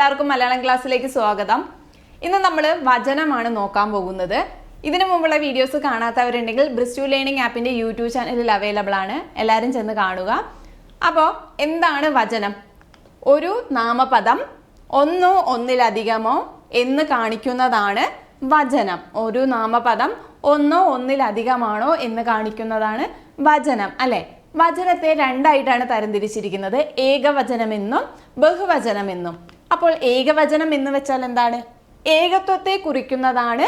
എല്ലാവർക്കും മലയാളം ക്ലാസ്സിലേക്ക് സ്വാഗതം. ഇന്ന് നമ്മൾ വചനമാണ് നോക്കാൻ പോകുന്നത്. ഇതിനു മുമ്പുള്ള വീഡിയോസ് കാണാത്തവരുണ്ടെങ്കിൽ ബ്രിസ്റ്റു ലേണിംഗ് ആപ്പിന്റെ യൂട്യൂബ് ചാനലിൽ അവൈലബിൾ ആണ്. എല്ലാവരും ചെന്ന് കാണുക. അപ്പോൾ എന്താണ് വചനം? ഒരു നാമപദം ഒന്നോ ഒന്നിലധികമോ എന്ന് കാണിക്കുന്നതാണ് വചനം. ഒരു നാമപദം ഒന്നോ ഒന്നിലധികമാണോ എന്ന് കാണിക്കുന്നതാണ് വചനം അല്ലെ? വചനത്തെ രണ്ടായിട്ടാണ് തരംതിരിച്ചിരിക്കുന്നത്. ഏകവചനമെന്നും ബഹുവചനമെന്നും. അപ്പോൾ ഏകവചനം എന്ന് വെച്ചാൽ എന്താണ്? ഏകത്വത്തെ കുറിക്കുന്നതാണ്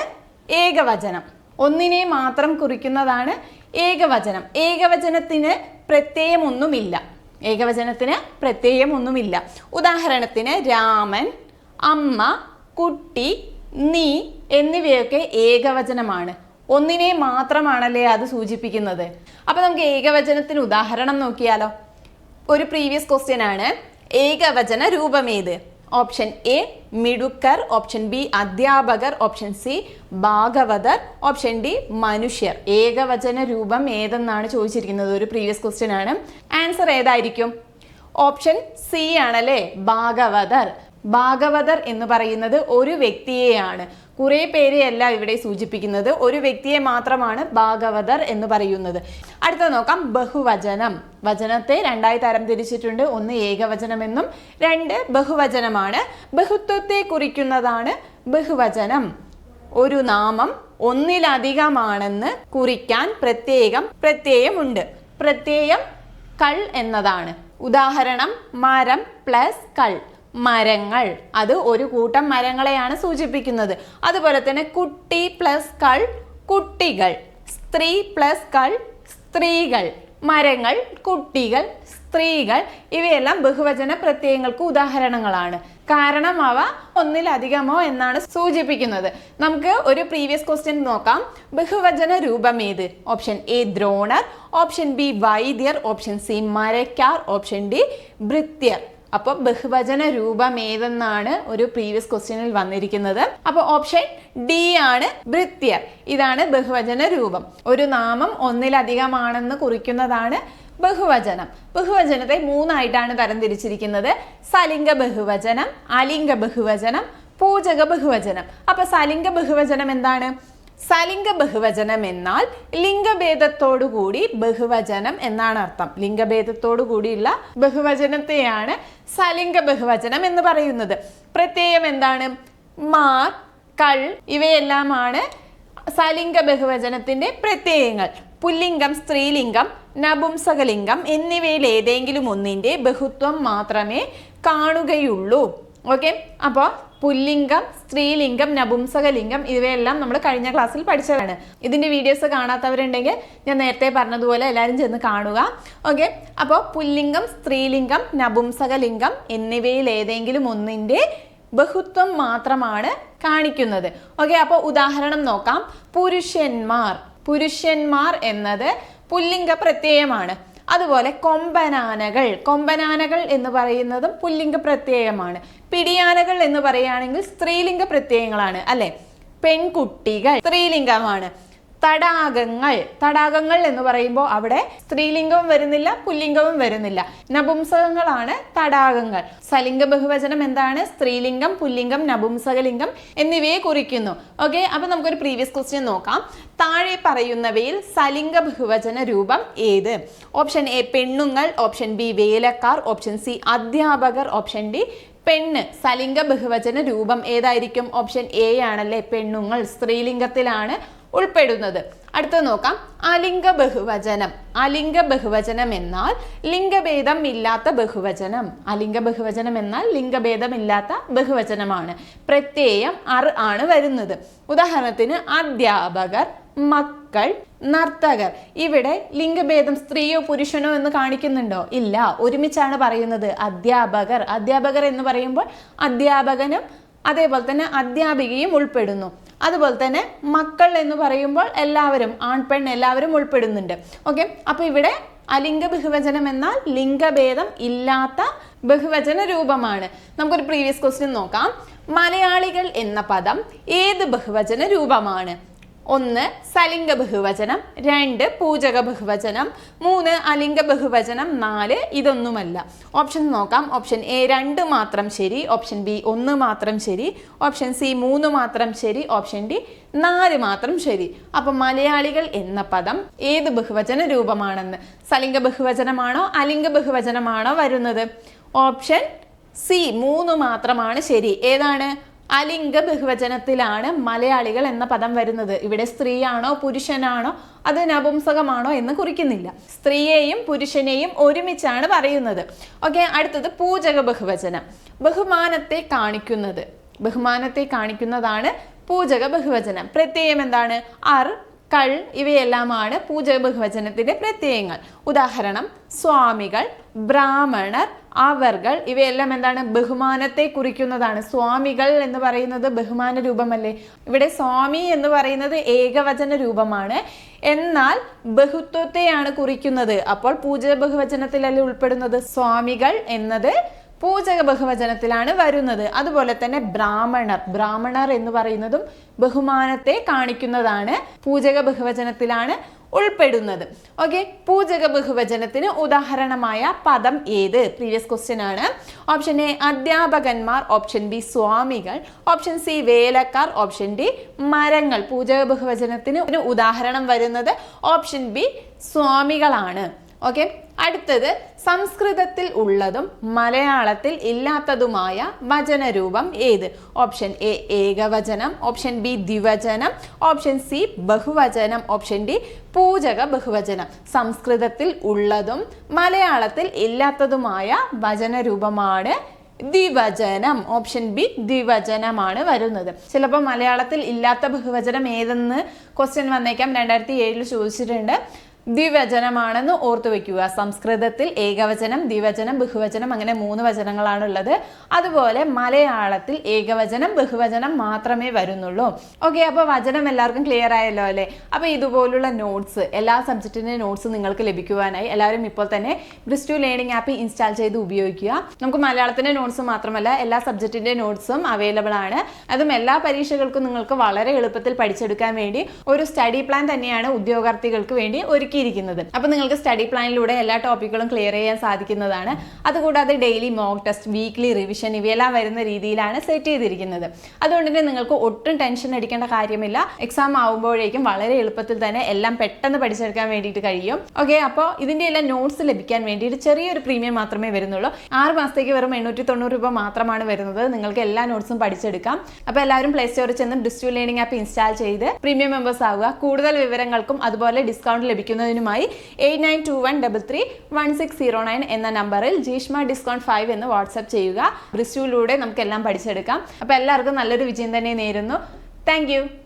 ഏകവചനം. ഒന്നിനെ മാത്രം കുറിക്കുന്നതാണ് ഏകവചനം. ഏകവചനത്തിന് പ്രത്യയമൊന്നുമില്ല ഏകവചനത്തിന് പ്രത്യയമൊന്നുമില്ല ഉദാഹരണത്തിന് രാമൻ അമ്മ കുട്ടി നീ എന്നിവയൊക്കെ ഏകവചനമാണ്. ഒന്നിനെ മാത്രമാണല്ലേ അത് സൂചിപ്പിക്കുന്നത്. അപ്പൊ നമുക്ക് ഏകവചനത്തിന് ഉദാഹരണം നോക്കിയാലോ. ഒരു പ്രീവിയസ് ക്വസ്റ്റ്യൻ ആണ്. ഏകവചന രൂപമേത്? ഓപ്ഷൻ എ മിടുക്കർ. ഓപ്ഷൻ ബി അധ്യാപകർ. ഓപ്ഷൻ സി ഭാഗവതർ. ഓപ്ഷൻ ഡി മനുഷ്യർ. ഏകവചന രൂപം ഏതെന്നാണ് ചോദിച്ചിരിക്കുന്നത്? ഒരു പ്രീവിയസ് ക്വസ്റ്റ്യൻ ആണ്. ആൻസർ ഏതായിരിക്കും? ഓപ്ഷൻ സി ആണല്ലേ? ഭാഗവതർ. ഭാഗവതർ എന്ന് പറയുന്നത് ഒരു വ്യക്തിയെയാണ്. കുറെ പേരെയല്ല ഇവിടെ സൂചിപ്പിക്കുന്നത്. ഒരു വ്യക്തിയെ മാത്രമാണ് ഭാഗവതർ എന്ന് പറയുന്നത്. അടുത്ത നോക്കാം. ബഹുവചനം. വചനത്തെ രണ്ടായി തരം തിരിച്ചിട്ടുണ്ട്. ഒന്ന് ഏകവചനമെന്നും രണ്ട് ബഹുവചനമാണ്. ബഹുത്വത്തെ കുറിക്കുന്നതാണ് ബഹുവചനം. ഒരു നാമം ഒന്നിലധികമാണെന്ന് കുറിക്കാൻ പ്രത്യേകം പ്രത്യയമുണ്ട്. പ്രത്യയം കൾ എന്നതാണ്. ഉദാഹരണം മരം പ്ലസ് കൾ മരങ്ങൾ. അത് ഒരു കൂട്ടം മരങ്ങളെയാണ് സൂചിപ്പിക്കുന്നത്. അതുപോലെ തന്നെ കുട്ടി പ്ലസ് കൾ കുട്ടികൾ. സ്ത്രീ പ്ലസ് കൾ സ്ത്രീകൾ. മരങ്ങൾ കുട്ടികൾ സ്ത്രീകൾ. ഇവയെല്ലാം ബഹുവചന പ്രത്യയങ്ങൾക്ക് ഉദാഹരണങ്ങളാണ്. കാരണം അവ ഒന്നിലധികമോ എന്നാണ് സൂചിപ്പിക്കുന്നത്. നമുക്ക് ഒരു പ്രീവിയസ് ക്വസ്റ്റ്യൻ നോക്കാം. ബഹുവചന രൂപം ഏത്? ഓപ്ഷൻ എ ദ്രോണർ. ഓപ്ഷൻ ബി വൈദ്യർ. ഓപ്ഷൻ സി മരക്കാർ. ഓപ്ഷൻ ഡി ഭൃത്യർ. അപ്പോൾ ബഹുവചന രൂപം ഏതെന്നാണ് ഒരു പ്രീവിയസ് ക്വസ്റ്റ്യനിൽ വന്നിരിക്കുന്നത്. അപ്പോൾ ഓപ്ഷൻ ഡി ആണ് ഭൃത്യർ. ഇതാണ് ബഹുവചന രൂപം. ഒരു നാമം ഒന്നിലധികമാണെന്ന് കുറിക്കുന്നതാണ് ബഹുവചനം. ബഹുവചനത്തെ മൂന്നായിട്ടാണ് തരംതിരിച്ചിരിക്കുന്നത്. സലിംഗ ബഹുവചനം അലിംഗ ബഹുവചനം പൂജക ബഹുവചനം. അപ്പൊ സലിംഗ ബഹുവചനം എന്താണ്? സലിംഗ ബഹുവചനം എന്നാൽ ലിംഗഭേദത്തോടുകൂടി ബഹുവചനം എന്നാണ് അർത്ഥം. ലിംഗഭേദത്തോടുകൂടിയുള്ള ബഹുവചനത്തെയാണ് സലിംഗ ബഹുവചനം എന്ന് പറയുന്നത്. പ്രത്യേകം എന്താണ്? മാർ കൾ ഇവയെല്ലാമാണ് സലിംഗ ബഹുവചനത്തിന്റെ പ്രത്യയങ്ങൾ. പുല്ലിംഗം സ്ത്രീലിംഗം നപുംസകലിംഗം എന്നിവയിൽ ഏതെങ്കിലും ഒന്നിന്റെ ബഹുത്വം മാത്രമേ കാണുകയുള്ളൂ. ഓക്കെ? അപ്പോൾ പുല്ലിംഗം സ്ത്രീലിംഗം നപുംസകലിംഗം ഇവയെല്ലാം നമ്മൾ കഴിഞ്ഞ ക്ലാസ്സിൽ പഠിച്ചതാണ്. ഇതിന്റെ വീഡിയോസ് കാണാത്തവരുണ്ടെങ്കിൽ ഞാൻ നേരത്തെ പറഞ്ഞതുപോലെ എല്ലാവരും ചെന്ന് കാണുക. ഓക്കെ അപ്പോൾ പുല്ലിംഗം സ്ത്രീലിംഗം നപുംസകലിംഗം എന്നിവയിൽ ഏതെങ്കിലും ഒന്നിന്റെ ബഹുത്വം മാത്രമാണ് കാണിക്കുന്നത്. ഓക്കെ അപ്പോൾ ഉദാഹരണം നോക്കാം. പുരുഷന്മാർ. പുരുഷന്മാർ എന്നത് പുല്ലിംഗ പ്രത്യയമാണ്. അതുപോലെ കൊമ്പനാനകൾ. കൊമ്പനാനകൾ എന്ന് പറയുന്നതും പുല്ലിംഗ പ്രത്യയമാണ്. പിടിയാനകൾ എന്ന് പറയുകയാണെങ്കിൽ സ്ത്രീലിംഗ പ്രത്യയങ്ങളാണ് അല്ലെ? പെൺകുട്ടികൾ സ്ത്രീലിംഗമാണ്. തടാകങ്ങൾ. തടാകങ്ങൾ എന്ന് പറയുമ്പോൾ അവിടെ സ്ത്രീലിംഗവും വരുന്നില്ല പുല്ലിംഗവും വരുന്നില്ല. നപുംസകങ്ങളാണ് തടാകങ്ങൾ. സലിംഗ ബഹുവചനം എന്താണ്? സ്ത്രീലിംഗം പുല്ലിംഗം നപുംസകലിംഗം എന്നിവയെ കുറിക്കുന്നു. ഓക്കെ അപ്പൊ നമുക്കൊരു പ്രീവിയസ് ക്വസ്റ്റ്യൻ നോക്കാം. താഴെ പറയുന്നവയിൽ സലിംഗ ബഹുവചന രൂപം ഏത്? ഓപ്ഷൻ എ പെണ്ണുങ്ങൾ ഓപ്ഷൻ ബി വേലക്കാർ ഓപ്ഷൻ സി അധ്യാപകർ ഓപ്ഷൻ ഡി പെണ്ണ്. സലിംഗ ബഹുവചന രൂപം ഏതായിരിക്കും? ഓപ്ഷൻ എ ആണല്ലേ പെണ്ണുങ്ങൾ. സ്ത്രീലിംഗത്തിലാണ് ഉൾപ്പെടുന്നത്. അടുത്തത് നോക്കാം. അലിംഗ ബഹുവചനം. അലിംഗ ബഹുവചനം എന്നാൽ ലിംഗഭേദം ഇല്ലാത്ത ബഹുവചനം. അലിംഗ ബഹുവചനം എന്നാൽ ലിംഗഭേദം ഇല്ലാത്ത ബഹുവചനമാണ്. പ്രത്യയം അർ ആണ് വരുന്നത്. ഉദാഹരണത്തിന് അധ്യാപകർ മക്കൾ നർത്തകർ. ഇവിടെ ലിംഗഭേദം സ്ത്രീയോ പുരുഷനോ എന്ന് കാണിക്കുന്നുണ്ടോ? ഇല്ല. ഒരുമിച്ചാണ് പറയുന്നത്. അധ്യാപകർ. അധ്യാപകർ എന്ന് പറയുമ്പോൾ അധ്യാപകനും അതേപോലെ തന്നെ അധ്യാപികയും ഉൾപ്പെടുന്നു. അതുപോലെ തന്നെ മക്കൾ എന്ന് പറയുമ്പോൾ എല്ലാവരും ആൺ പെൺ എല്ലാവരും ഉൾപ്പെടുന്നുണ്ട്. ഓക്കെ അപ്പോൾ ഇവിടെ അലിംഗ ബഹുവചനം എന്നാൽ ലിംഗഭേദം ഇല്ലാത്ത ബഹുവചന രൂപമാണ്. നമുക്കൊരു പ്രീവിയസ് ക്വസ്റ്റ്യൻ നോക്കാം. മലയാളികൾ എന്ന പദം ഏത് ബഹുവചന രൂപമാണ്? ഒന്ന് സലിംഗ ബഹുവചനം രണ്ട് പൂജക ബഹുവചനം മൂന്ന് അലിംഗ ബഹുവചനം നാല് ഇതൊന്നുമല്ല. ഓപ്ഷൻ നോക്കാം. ഓപ്ഷൻ എ രണ്ട് മാത്രം ശരി. ഓപ്ഷൻ ബി ഒന്ന് മാത്രം ശരി. ഓപ്ഷൻ സി മൂന്ന് മാത്രം ശരി. ഓപ്ഷൻ ഡി നാല് മാത്രം ശരി. അപ്പം മലയാളികൾ എന്ന പദം ഏത് ബഹുവചന രൂപമാണെന്ന്? സലിംഗ ബഹുവചനമാണോ അലിംഗ ബഹുവചനമാണോ വരുന്നത്? ഓപ്ഷൻ സി മൂന്ന് മാത്രമാണ് ശരി. ഏതാണ്? അലിംഗ ബഹുവചനത്തിലാണ് മലയാളികൾ എന്ന പദം വരുന്നത്. ഇവിടെ സ്ത്രീയാണോ പുരുഷനാണോ അത് നപുംസകമാണോ എന്ന് കുറിക്കുന്നില്ല. സ്ത്രീയെയും പുരുഷനെയും ഒരുമിച്ചാണ് പറയുന്നത്. ഓക്കെ അടുത്തത് പൂജക ബഹുവചനം. ബഹുമാനത്തെ കാണിക്കുന്നത്. ബഹുമാനത്തെ കാണിക്കുന്നതാണ് പൂജക ബഹുവചനം. പ്രത്യയം എന്താണ്? അർ കൾ ഇവയെല്ലാമാണ് പൂജക ബഹുവചനത്തിന്റെ പ്രത്യയങ്ങൾ. ഉദാഹരണം സ്വാമികൾ ബ്രാഹ്മണർ അവർകൾ ഇവയെല്ലാം എന്താണ്? ബഹുമാനത്തെ കുറിക്കുന്നതാണ്. സ്വാമികൾ എന്ന് പറയുന്നത് ബഹുമാന രൂപമല്ലേ? ഇവിടെ സ്വാമി എന്ന് പറയുന്നത് ഏകവചന രൂപമാണ്. എന്നാൽ ബഹുത്വത്തെയാണ് കുറിക്കുന്നത്. അപ്പോൾ പൂജ ബഹുവചനത്തിലല്ലേ ഉൾപ്പെടുന്നത്? സ്വാമികൾ എന്നത് പൂജക ബഹുവചനത്തിലാണ് വരുന്നത്. അതുപോലെ തന്നെ ബ്രാഹ്മണർ. ബ്രാഹ്മണർ എന്ന് പറയുന്നതും ബഹുമാനത്തെ കാണിക്കുന്നതാണ്. പൂജക ബഹുവചനത്തിലാണ് ഉൾപ്പെടുന്നത്. ഓക്കെ പൂജക ബഹുവചനത്തിന് ഉദാഹരണമായ പദം ഏത്? പ്രീവിയസ് ക്വസ്റ്റ്യൻ ആണ്. ഓപ്ഷൻ എ അധ്യാപകന്മാർ. ഓപ്ഷൻ ബി സ്വാമികൾ. ഓപ്ഷൻ സി വേലക്കാർ. ഓപ്ഷൻ ഡി മരങ്ങൾ. പൂജക ബഹുവചനത്തിന് ഉദാഹരണം വരുന്നത്. Option B സ്വാമികളാണ്. ഓക്കെ അടുത്തത് സംസ്കൃതത്തിൽ ഉള്ളതും മലയാളത്തിൽ ഇല്ലാത്തതുമായ വചനരൂപം ഏത്? ഓപ്ഷൻ എ ഏകവചനം. ഓപ്ഷൻ ബി ദ്വിവചനം. ഓപ്ഷൻ സി ബഹുവചനം. ഓപ്ഷൻ ഡി പൂജക ബഹുവചനം. സംസ്കൃതത്തിൽ ഉള്ളതും മലയാളത്തിൽ ഇല്ലാത്തതുമായ വചനരൂപമാണ് ദ്വിവചനം. ഓപ്ഷൻ ബി ദ്വിവചനമാണ് വരുന്നത്. ചിലപ്പോൾ മലയാളത്തിൽ ഇല്ലാത്ത ബഹുവചനം ഏതെന്ന് ക്വസ്റ്റ്യൻ വന്നേക്കാം. രണ്ടായിരത്തി ഏഴിൽ ചോദിച്ചിട്ടുണ്ട്. ദ്വിവചനമാണെന്ന് ഓർത്തു വെക്കുക. സംസ്കൃതത്തിൽ ഏകവചനം ദ്വിവചനം ബഹുവചനം അങ്ങനെ മൂന്ന് വചനങ്ങളാണ് ഉള്ളത് അതുപോലെ മലയാളത്തിൽ ഏകവചനം ബഹുവചനം മാത്രമേ വരുന്നുള്ളൂ. ഓക്കെ അപ്പോൾ വചനം എല്ലാവർക്കും ക്ലിയർ ആയല്ലോ അല്ലേ? അപ്പോൾ ഇതുപോലുള്ള നോട്ട്സ് എല്ലാ സബ്ജക്റ്റിന്റെ നോട്ട്സ് നിങ്ങൾക്ക് ലഭിക്കുവാനായി എല്ലാവരും ഇപ്പോൾ തന്നെ ബ്രിസ്റ്റു ലേണിംഗ് ആപ്പ് ഇൻസ്റ്റാൾ ചെയ്ത് ഉപയോഗിക്കുക. നമുക്ക് മലയാളത്തിന്റെ നോട്ട്സ് മാത്രമല്ല എല്ലാ സബ്ജക്റ്റിന്റെ നോട്ട്സും അവൈലബിൾ ആണ്. അതും എല്ലാ പരീക്ഷകൾക്കും നിങ്ങൾക്ക് വളരെ എളുപ്പത്തിൽ പഠിച്ചെടുക്കാൻ വേണ്ടി ഒരു സ്റ്റഡി പ്ലാൻ തന്നെയാണ് ഉദ്യോഗാർത്ഥികൾക്ക് വേണ്ടി ഒരുക്കിയിരിക്കുന്നത്. അപ്പോൾ നിങ്ങൾക്ക് സ്റ്റഡി പ്ലാനിലൂടെ എല്ലാ ടോപ്പിക്കുകളും ക്ലിയർ ചെയ്യാൻ സാധിക്കുന്നതാണ്. അതുകൂടാതെ daily mock test weekly revision ഇവയെല്ലാം വരുന്ന രീതിയിലാണ് സെറ്റ് ചെയ്തിരിക്കുന്നത്. അതുകൊണ്ട് തന്നെ നിങ്ങൾക്ക് ഒട്ടും ടെൻഷൻ അടിക്കേണ്ട കാര്യമില്ല. എക്സാം ആവുമ്പോഴേക്കും വളരെ എളുപ്പത്തിൽ തന്നെ എല്ലാം പെട്ടെന്ന് പഠിച്ചെടുക്കാൻ വേണ്ടിയിട്ട് കഴിയും. ഓക്കെ അപ്പോൾ ഇതിന്റെ എല്ലാം നോട്ട്സ് ലഭിക്കാൻ വേണ്ടിയിട്ട് ചെറിയൊരു പ്രീമിയം മാത്രമേ വരുന്നുള്ളൂ. ആറ് മാസത്തേക്ക് വെറും എണ്ണൂറ്റി തൊണ്ണൂറ് രൂപ മാത്രമാണ് വരുന്നത്. നിങ്ങൾക്ക് എല്ലാ നോട്ട്സും പഠിച്ചെടുക്കാം. അപ്പോൾ എല്ലാവരും പ്ലേ സ്റ്റോറിൽ ചെന്ന് ഡിസ്റ്റു ലേണിംഗ് ആപ്പ് ഇൻസ്റ്റാൾ ചെയ്ത് പ്രീമിയം മെമ്പേഴ്സ് ആവുക. കൂടുതൽ വിവരങ്ങൾക്കും അതുപോലെ discount ലഭിക്കുന്നതിനുമായി eight nine two one double three one six zero nine എന്ന നമ്പറിൽ ജീഷ്മ ഡിസ്കൗണ്ട് ഫൈവ് എന്ന് വാട്സ്ആപ്പ് ചെയ്യുക. ബ്രിസ്റ്റുവിലൂടെ നമുക്കെല്ലാം പഠിച്ചെടുക്കാം. അപ്പോൾ എല്ലാവർക്കും നല്ലൊരു വിജയം തന്നെ നേരുന്നു. താങ്ക്